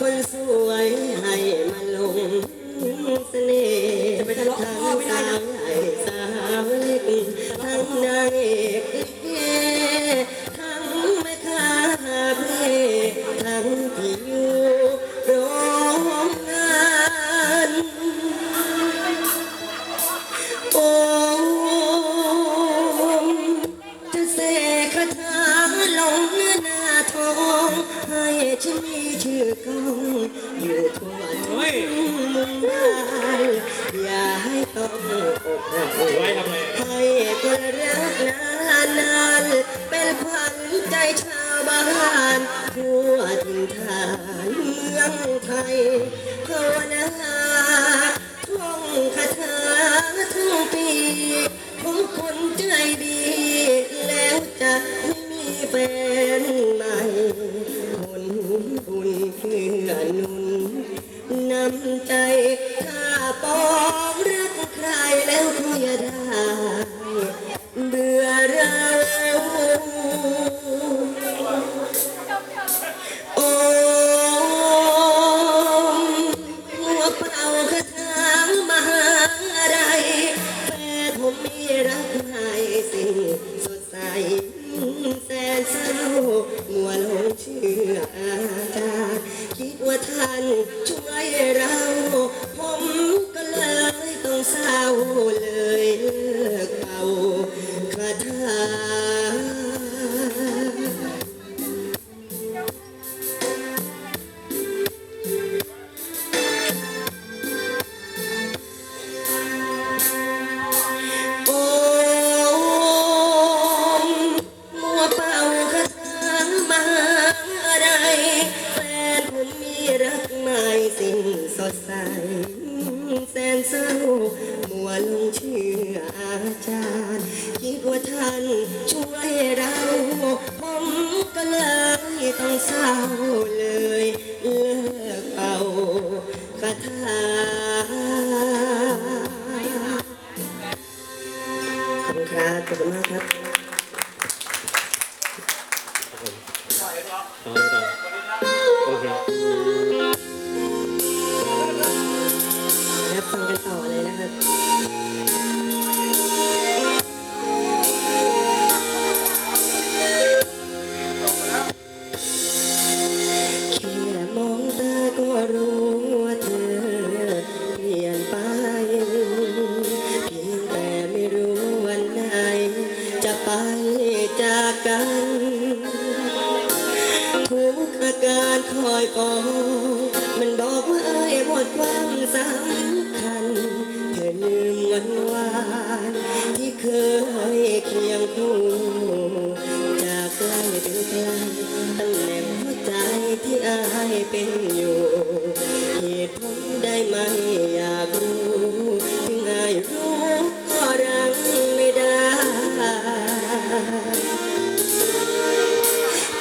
คนสวย ญใจชาวบ้านทั่วถิ่นฐานเมืองไทยภาวนาท่องคาถาทั้งปีของคนใจดี แล้วจะไม่มีแฟนใหม่คนบุญเพื่อนุนนำ รักให้สิ่งสดใส แสนเศร้ามัวลงเชื่ออาจารย์ คิดว่าท่านช่วยเราผมก็เลยต้องเศร้าเลยเลิกเป่าคาถาขอบคุณครับขอบคุณมากครับ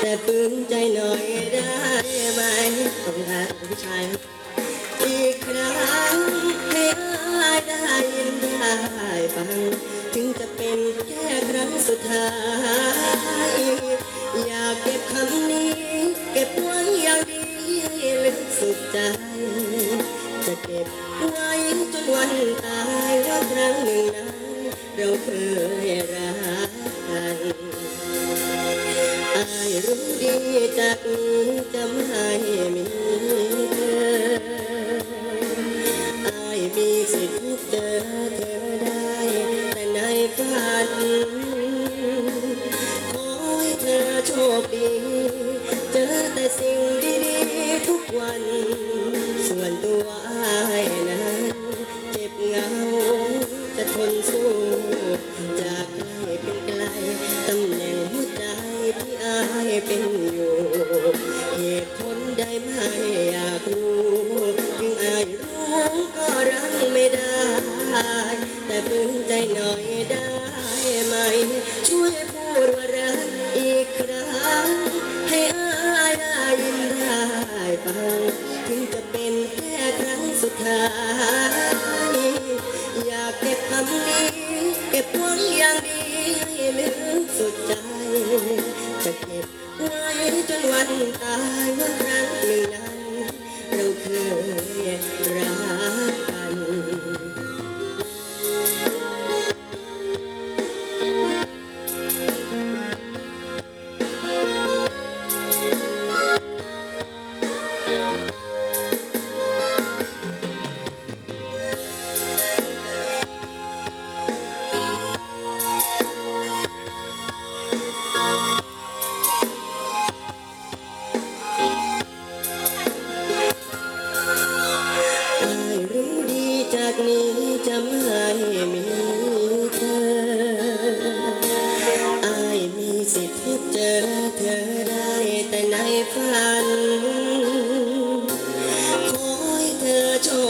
แต่ปลื้มใจหน่อยได้ไหมขอบคุณครับผู้ชายอีกครั้งให้อายได้ยินได้ฟังถึงจะเป็นแค่ครั้งสุดท้าย อยากเก็บคำนี้ เก็บไว้อย่างดีลึกสุดใจ จะเก็บไว้จนวันตายว่าครั้งหนึ่งนั้นเราเคย เป็นอยู่เหตุผลได้ไหมอยากรู้ถึงอายรู้ก็รักไม่ได้ แต่ปลื้มใจหน่อยได้ไหม ช่วยพูดว่ารักอีกครั้ง ให้อายได้ยินได้ฟังถึงจะเป็นแค่ครั้งสุดท้าย อยากเก็บคำนี้ เก็บไว้อย่างดีให้ลึกสุดใจ จะ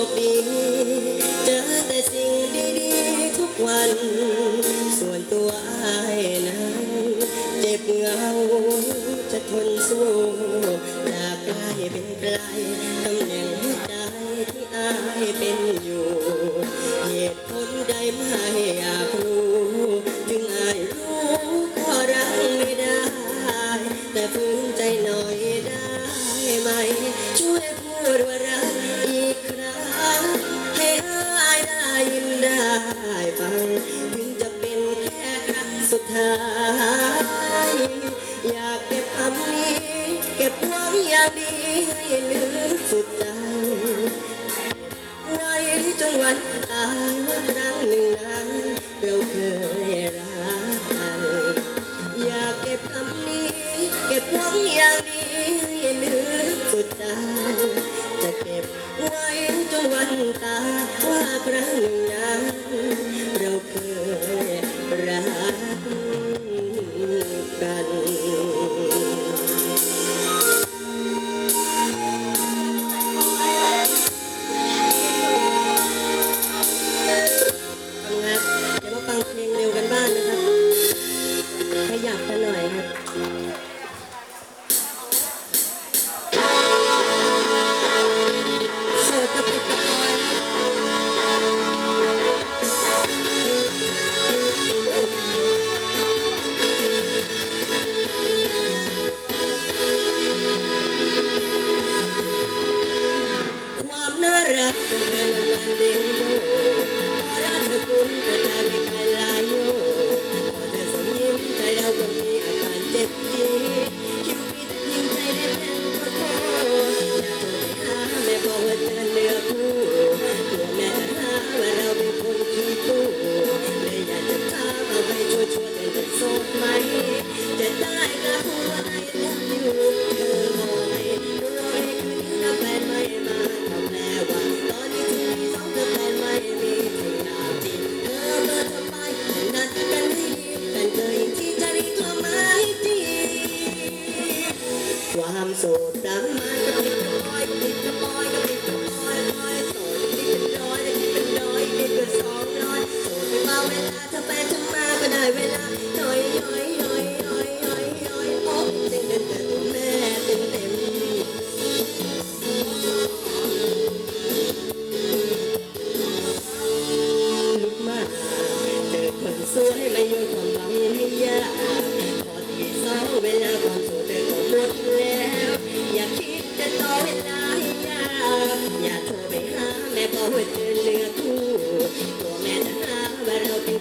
คดี เจอแต่สิ่งดีๆทุกวัน ส่วนตัวไอ้ยนั้นเจ็บเหงาจะทนสู้จากใกล้เป็นไกลตำแหน่งหัวใจที่อายเป็น อย่าดีให้รือสุดใจในจังหวัดตายครั้งหนึ่งนั้นเราเคยรักอยากเก็บคำนี้ เก็บไว้อย่างดีให้รือสุดใจจะเก็บไว้จนวันตาว่าครั้งหนึ่งนั้นเราเคย nothing, nothing more.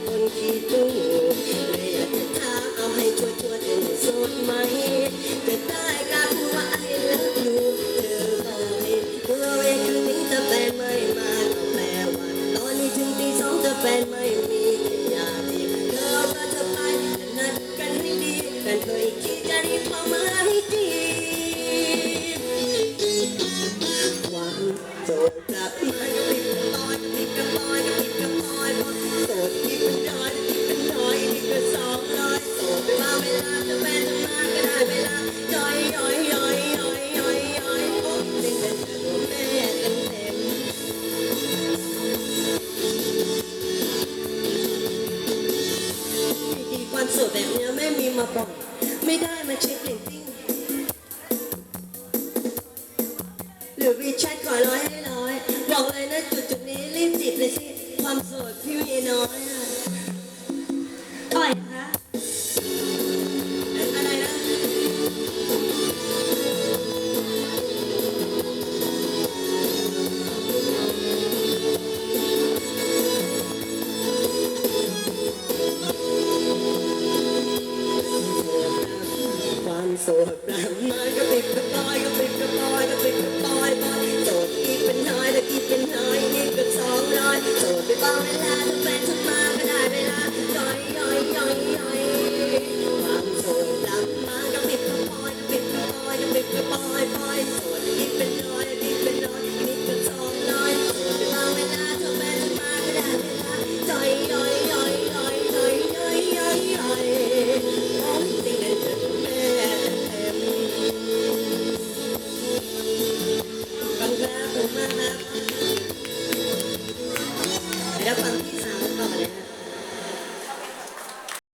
คนขี้ตู้เลยอยากจะท้าเอาให้ชัวร์ชัวร์โสดไหม